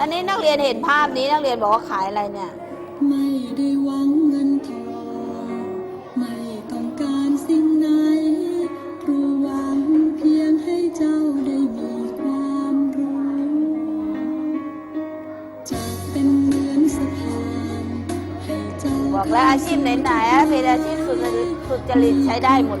อันนี้นักเรียนเห็นภาพนี้นักเรียนบอกว่าขายอะไรเนี่ย ไม่ได้หวังเงินทองไม่ต้องการสิ่งไหนครูหวังเพียงให้เจ้าได้มีความรู้จะเป็นเหมือนสะพานให้เจ้าบอกแล้วอาชีพไหนๆอเป็นอาชีพสุจริตสุจริตใช้ได้หมด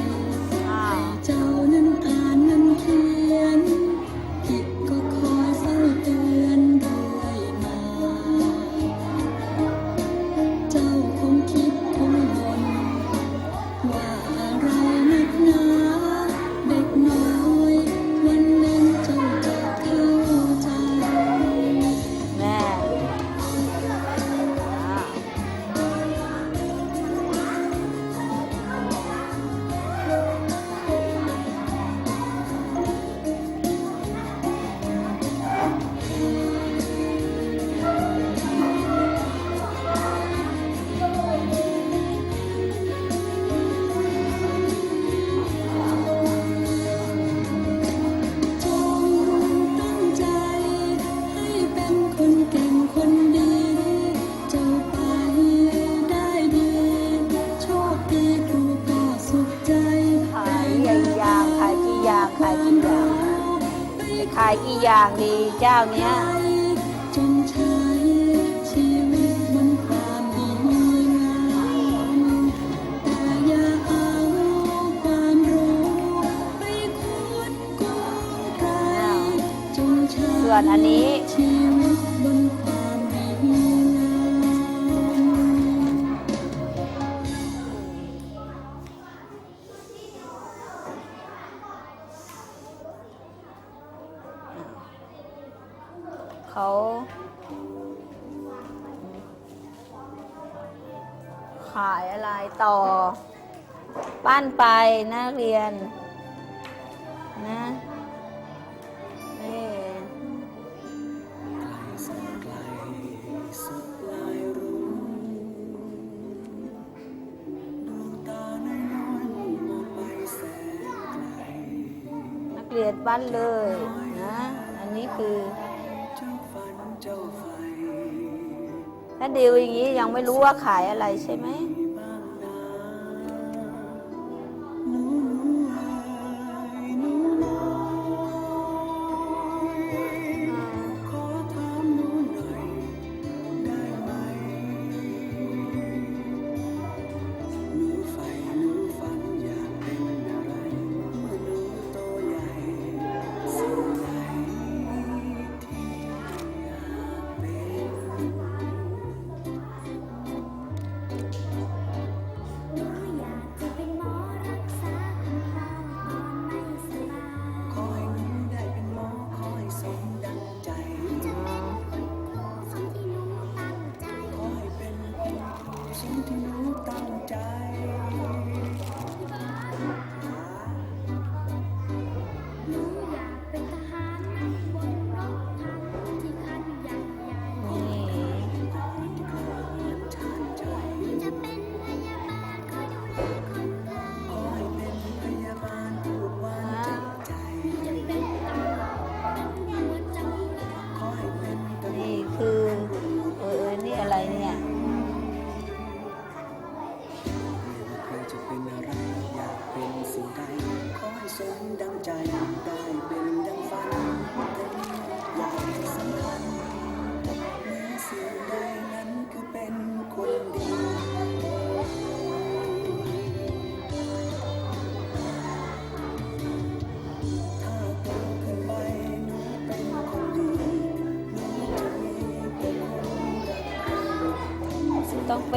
ายกี่อย่างดีเจ้าเนี้ยแต่อย่าเอาความรู้ไปคุ้นกลัวจนช้ ส่วนอันนี้ ปั้นไปนะเรียนนะนี่นักเรียนปั้นเลยนะ อันนี้คือถ้าดิวอย่างนี้ยังไม่รู้ว่าขายอะไรใช่ไหม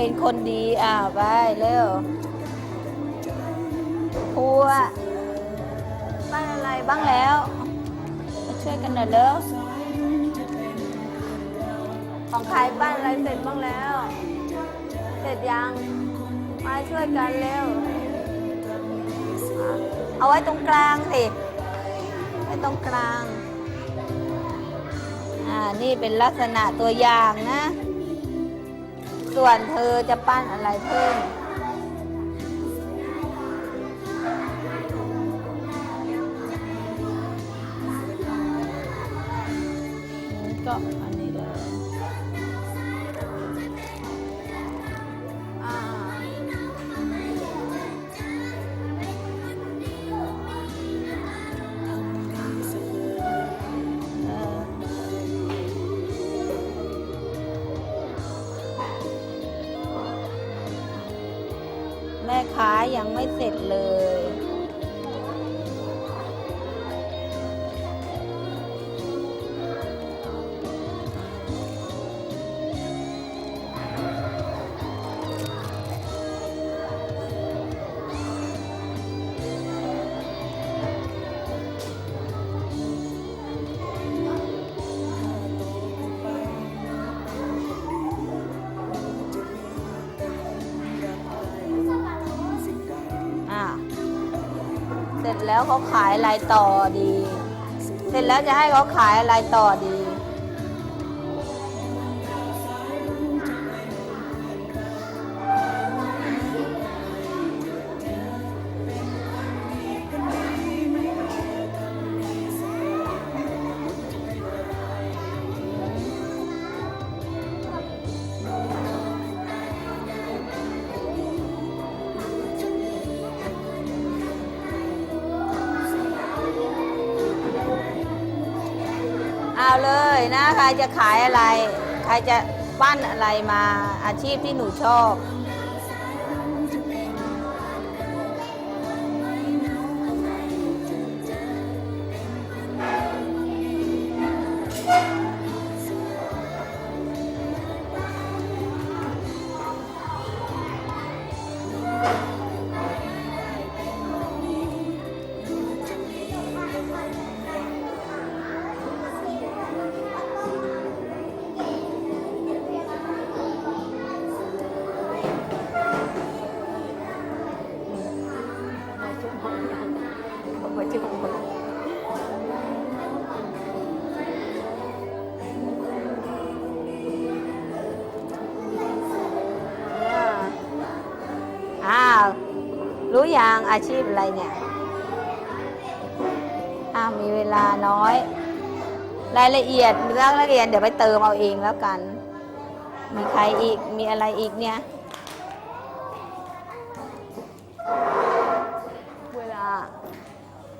เป็นคนดี อ่าไปเร็วครูอะบ้านอะไรบ้างแล้ว มาช่วยกันหน่อยเร็วของใครบ้านอะไรเสร็จบ้างแล้ว เสร็จยัง มาช่วยกันเร็ว เอาไว้ตรงกลางสิไว้ตรงกลาง อ่า นี่เป็นลักษณะตัวอย่างนะ ส่วนเธอจะปั้นอะไรเพิ่ม ก็อันนี้ ยังไม่เสร็จเลย ร็จแล้วเขาขายอะไรต่อดี เสร็จแล้วจะให้เขาขายอะไรต่อดี ใครจะขายอะไร ใครจะปั้นอะไรมาอาชีพที่หนูชอบอ้ ยังอาชีพอะไรเนี่ยอ้ามีเวลาน้อย รายละเอียดเรื่องนักเรียนเดี๋ยวไปเติมเอาเองแล้วกัน มีใครอีกมีอะไรอีกเนี่ย เวลา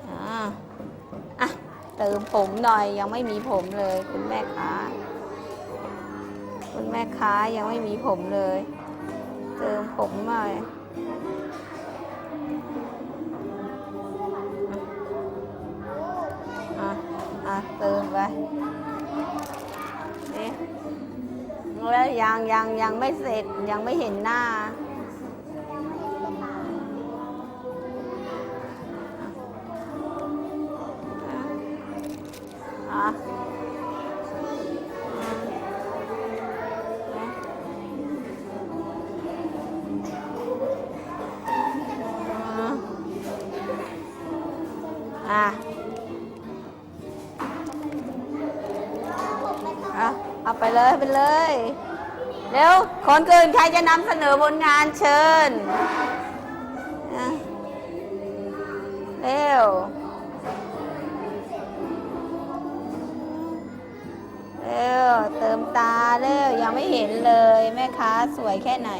อ่าอะเติมผมหน่อยยังไม่มีผมเลย คุณแม่ค้าคุณแม่ค้ายังไม่มีผมเลย เติมผมหน่อย ไปนี่แล้วยังยังยังไม่เสร็จยังไม่เห็นหน้า อะอะ ไปเลยไปเลย เร็วคนอื่นใครจะนำเสนอผลงานเชิญเร็วเร็วเติมตาเร็วยังไม่เห็นเลย แม่ค้าสวยแค่ไหน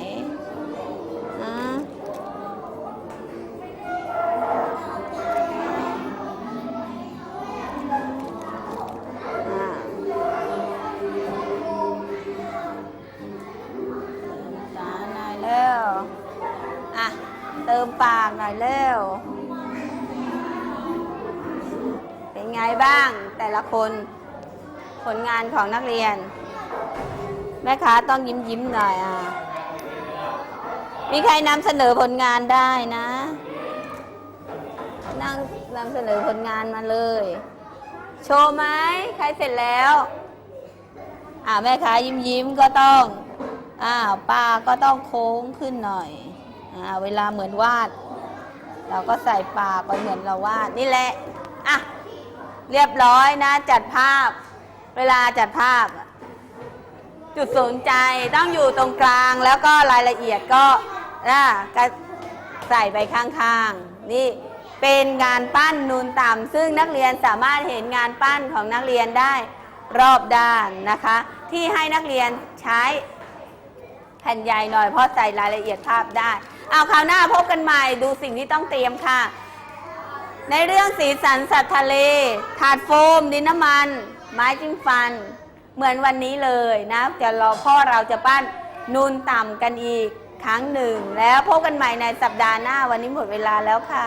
ติมปากหน่อยเร็ว เป็นไงบ้างแต่ละคนผลงานของนักเรียน แม่ค้าต้องยิ้มยิ้มหน่อยอะ มีใครนำเสนอผลงานได้นะ นั่งนำเสนอผลงานมาเลย โชว์ไหมใครเสร็จแล้ว อ่าแม่ค้ายิ้มยิ้มก็ต้อง อ่าป้าก็ต้องโค้งขึ้นหน่อย เวลาเหมือนวาด เราก็ใส่ปากไปเหมือนเราวาดนี่แหละอะเรียบร้อยนะ จัดภาพ เวลาจัดภาพ จุดสนใจต้องอยู่ตรงกลางแล้วก็รายละเอียดก็นะก็ใส่ไปข้างๆ นี่เป็นงานปั้นนูนต่ำซึ่งนักเรียนสามารถเห็นงานปั้นของนักเรียนได้รอบด้านนะคะ ที่ให้นักเรียนใช้แผ่นใหญ่หน่อยเพราะใส่รายละเอียดภาพได้ เอาคราวหน้าพบกันใหม่ดูสิ่งที่ต้องเตรียมค่ะ ในเรื่องสีสันสัตว์ทะเล ถาดโฟม ดินน้ำมัน ไม้จิ้มฟัน เหมือนวันนี้เลยนะจะรอพ่อเราจะปั้นนูนต่ำกันอีกครั้งหนึ่ง แล้วพบกันใหม่ในสัปดาห์หน้าวันนี้หมดเวลาแล้วค่ะ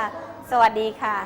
สวัสดีค่ะ